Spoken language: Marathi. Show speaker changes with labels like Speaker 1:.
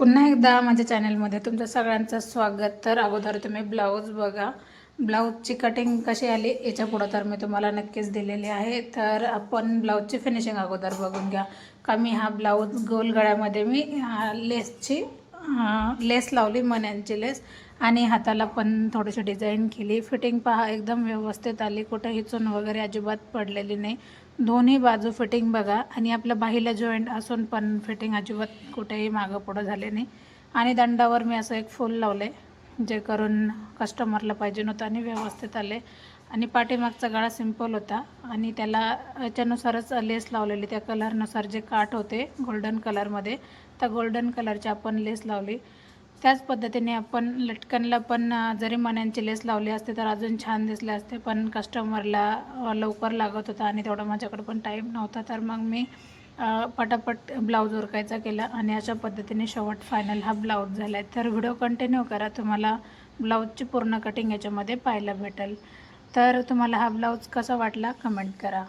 Speaker 1: पुन्हा एकदा माझ्या चॅनलमध्ये तुमचं सगळ्यांचं स्वागत. तर अगोदर तुम्ही ब्लाऊज बघा. ब्लाऊजची कटिंग कशी आली याच्या पुढं तर मी तुम्हाला नक्कीच दिलेली आहे. तर आपण ब्लाऊजची फिनिशिंग अगोदर बघून घ्या. का मी हा ब्लाऊज गोल गळ्यामध्ये मी हा लेसची लेस लावली मण्यांची लेस आणि हाताला पण थोडीशी डिझाईन केली. फिटिंग पहा एकदम व्यवस्थित आली. कुठेही चून वगैरे अजिबात पडलेली नाही. दोन्ही बाजू फिटिंग बघा आणि आपल्या बाहीला जॉईंट असून पण फिटिंग अजिबात कुठेही मागं पुढं झाले नाही. आणि दंडावर मी असं एक फूल लावले जे करून कस्टमरला पाहिजे नव्हतं आणि व्यवस्थित आले. आणि पाठीमागचा गळा सिंपल होता. आणि त्याला याच्यानुसारच लेस लावलेली. त्या कलरनुसार जे काठ होते गोल्डन कलरमध्ये त्या गोल्डन कलरची आपण लेस लावली. त्याच पद्धतीने आपण लटकनला पण जरी मण्यांची लेस लावली असते तर अजून छान दिसले असते. पण कस्टमरला लवकर लागत होता आणि तेवढा माझ्याकडे पण टाईम नव्हता. तर मग मी पटापट ब्लाऊज उरकायचा केला आणि अशा पद्धतीने शेवट फायनल हा ब्लाऊज झाला आहे तर व्हिडिओ कंटिन्यू करा. तुम्हाला ब्लाऊजची पूर्ण कटिंग याच्यामध्ये पाहायला भेटेल. तर तुम्हाला हा ब्लाऊज कसा वाटला कमेंट करा.